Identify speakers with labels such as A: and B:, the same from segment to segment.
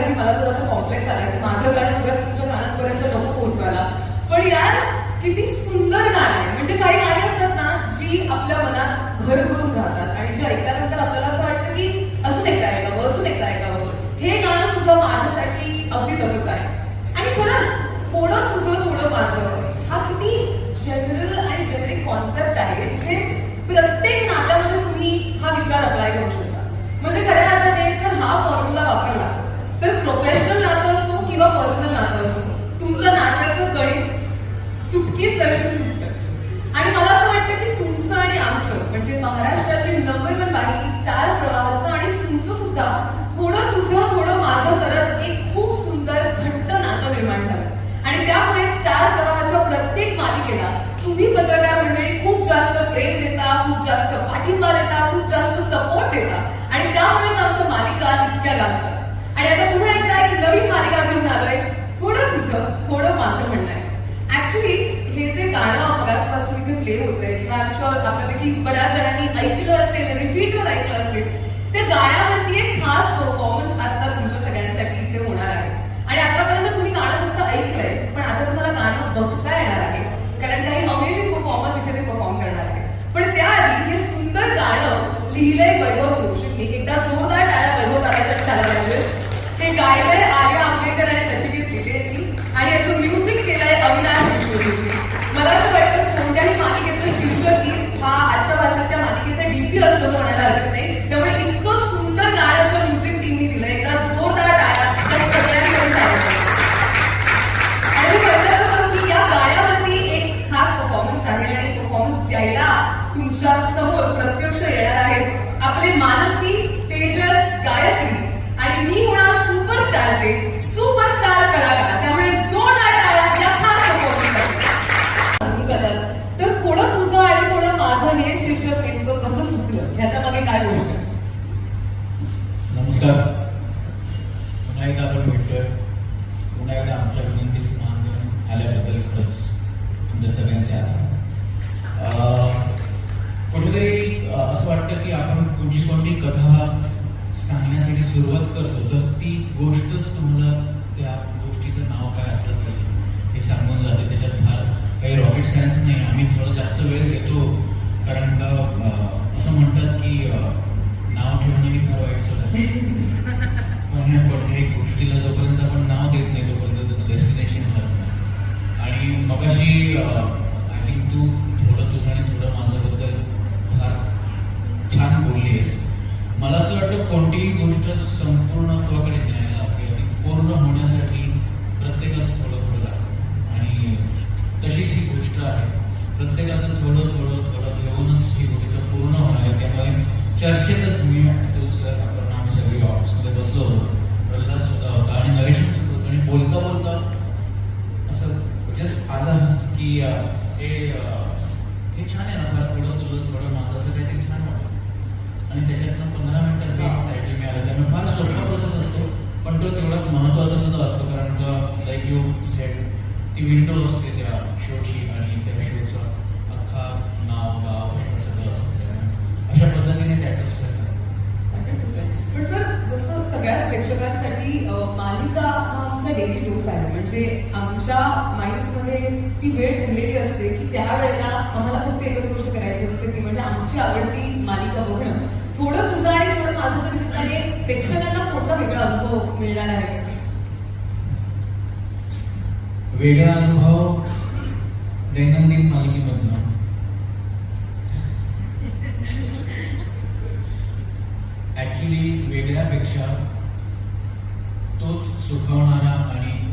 A: की मला थोडासा कॉम्प्लेक्स आला की माझं गाणं उगाच तुमच्या कानापर्यंत नको पोहोचवायला. पण यार किती सुंदर गाणं आहे. म्हणजे काही गाणी असतात ना जी आपल्या मनात घर करून राहतात आणि जी ऐकल्यानंतर आपल्याला असं वाटतं की असं एकदा ऐकावं असून एकदा ऐकावं. हे गाणं सुद्धा माझ्यासाठी अगदी तसंच आहे. आणि खरंच थोडं तुझं थोडं माझं हा किती जनरल आणि जेनरिक कॉन्सेप्ट आहे जिथे प्रत्येक नात्यामध्ये तुम्ही हा विचार अप्लाय करू शकता म्हणजे खऱ्या अर्थाने जर हा फॉर्म्युला वापरला तर प्रोफेशनल नातं असो किंवा पर्सनल नातं असो तुमच्या नात्याचं गणित चुटकीच दर्शन सुटतं. आणि मला असं वाटतं की तुमचं आणि आमचं म्हणजे महाराष्ट्राची नंबर वन वाहिनी स्टार प्रवाहाचं आणि तुमचं सुद्धा थोडं तुझं थोडं माझं करत एक खूप सुंदर घट्ट नातं निर्माण झालं. आणि त्यामुळे स्टार प्रवाहाच्या प्रत्येक मालिकेला तुम्ही पत्रकार मंडळी खूप जास्त प्रेम देता खूप जास्त पाठिंबा देता खूप जास्त सपोर्ट देता. आणि त्यामुळेच आमच्या मालिका इतक्या गाजतात आणि आता पुढे एकदा एक नवीन मालिका घेऊन आलोय. थोडं तुझं थोडं माझं म्हणणं आहे ऍक्च्युली हे जे गाणं मगासपासून इथे प्ले होतंय किंवा आय शुअर आपल्यापैकी बऱ्याच जणांनी ऐकलं असेल रिपीटवर ऐकलं असेल त्या गाण्यावरती एक खास हे शिक्षक नेमकं कसं सुचलं ह्याच्या मागे काय गोष्ट आहे?
B: नमस्कार. पुन्हा एकदा आपण भेटतोय. पुन्हा एकदा आमच्या विनंतीस मान देऊन आल्याबद्दल खरंच तुमच्या सगळ्यांचे आभार. अं, कुठेतरी असं वाटतं की आपण जी कोणती कथा सांगण्यासाठी सुरुवात करतो तर ती गोष्टच तुम्हाला त्या गोष्टीचं वाटतं कोणतीही गोष्ट संपूर्णत्वाकडे न्यायला किंवा आणि पूर्ण होण्यासाठी प्रत्येकाचं थोडं थोडं लागतं. आणि तशीच ही गोष्ट आहे. प्रत्येकाचं थोडं थोडं थोडं घेऊनच ही गोष्ट पूर्ण होणार. आहे त्यामुळे चर्चेतच मी तो सर आपण आम्ही सगळे ऑफिसमध्ये बसलो होतो. प्रल्हाद सुद्धा होता आणि नरेश सुद्धा होता. आणि बोलता बोलता असं जस्ट आलं की हे हे छान आहे ना फार थोडं तुझं थोडं माझं असं काहीतरी छान वाटतं. आणि त्याच्यातनं पंधरा मिनटं हे टायटल मिळालं. त्यामुळे फार सोपा प्रोसेस असतो पण तो तेवढाच महत्त्वाचा सुद्धा असतो कारण का लाईक यू सेट ती विंडो असते त्या शोची आणि त्या शोचं अख्खा नाव गाव हे सगळं असतं अशा पद्धतीने टॅटल्स करतात.
A: पण सर जसं सगळ्याच प्रेक्षकांसाठी मालिका हा आमचा डेली डोस आहे. म्हणजे आमच्या माइंडमध्ये ती वेळ ठरलेली असते की त्यावेळेला आम्हाला फक्त एकच गोष्ट करायची असते ती म्हणजे आमची आवडती मालिका बघ थोडं तुझं आणि थोडं माझ्याच्या निमित्ताने प्रेक्षकांना कोणता वेगळा अनुभव मिळणार आहे?
B: वेगळा अनुभव दैनंदिन मालिकेमधनं. ऍक्च्युली वेगळ्यापेक्षा तोच सुखवणारा आणि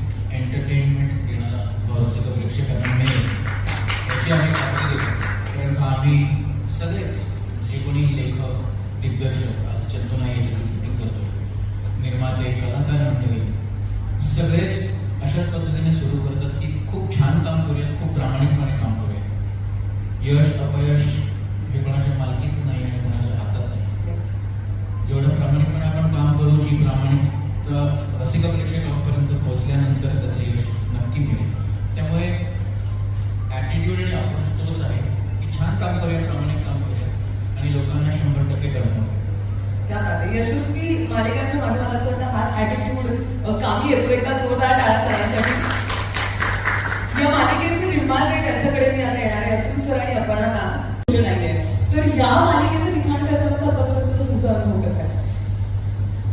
B: छान काम प्रामाणिक काम करूया आणि लोकांना शंभर टक्के
A: खाते यशस्वी मालिकांच्या मागे मला असं वाटतं हाच ॲटिट्यूड आम्ही येतो एकदा जोरदार टाळा सरांसाठी. या मालिकेचे निर्माते त्यांच्याकडे मी आता येणार आहे. अतुल सर आणि अपर्णा नाहीये तर या मालिकेचं लिखाण करतानाचा आतापर्यंतचा तुमचा अनुभव कसा आहे?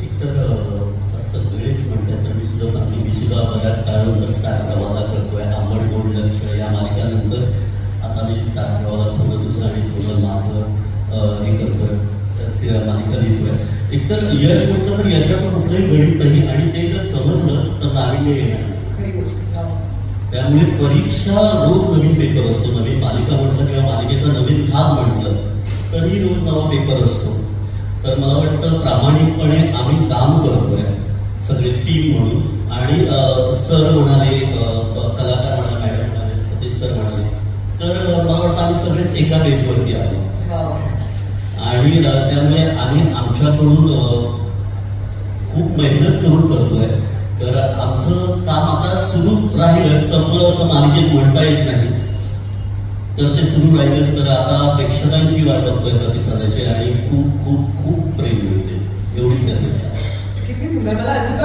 C: एकतर अं, आता सगळेच म्हणतात तर मी सुद्धा सांगतो मी सुद्धा बऱ्याच काळानंतर स्टार प्रवाहाला करतोय आंबट गोड लक्ष या मालिकानंतर स्टार प्रवाहाला थोडं दुसरं आणि थोडं माझं हे करतोय मालिका लिहितोय एकतर यश म्हटलं तर यशाचं कुठलंही गणित नाही आणि ते जर समजलं तर नाविन्य येणार
A: हो.
C: त्यामुळे परीक्षा रोज नवीन पेपर असतो. नवीन मालिका म्हटलं किंवा मालिकेचा नवीन भाग म्हटलं तरी रोज नवा पेपर असतो. तर मला वाटतं प्रामाणिकपणे आम्ही काम करतोय सगळे टीम म्हणून. आणि सर म्हणाले कलाकार म्हणाले मॅडम म्हणाले सतीश सर म्हणाले तर मला वाटतं आम्ही सगळेच एका पेजवरती आलो. आणि त्यामुळे आम्ही आमच्याकडून खूप मेहनत करून करतोय. तर आमचं काम आता सुरू राहीलच. संपलं असं मालिकेत म्हणता येत नाही. तर ते सुरू राहिलेच. तर आता प्रेक्षकांची वाट बघतोय प्रतिसादाची आणि खूप खूप खूप प्रेम मिळते. एवढीच त्यापेक्षा. किती सुंदर. मला अजिबात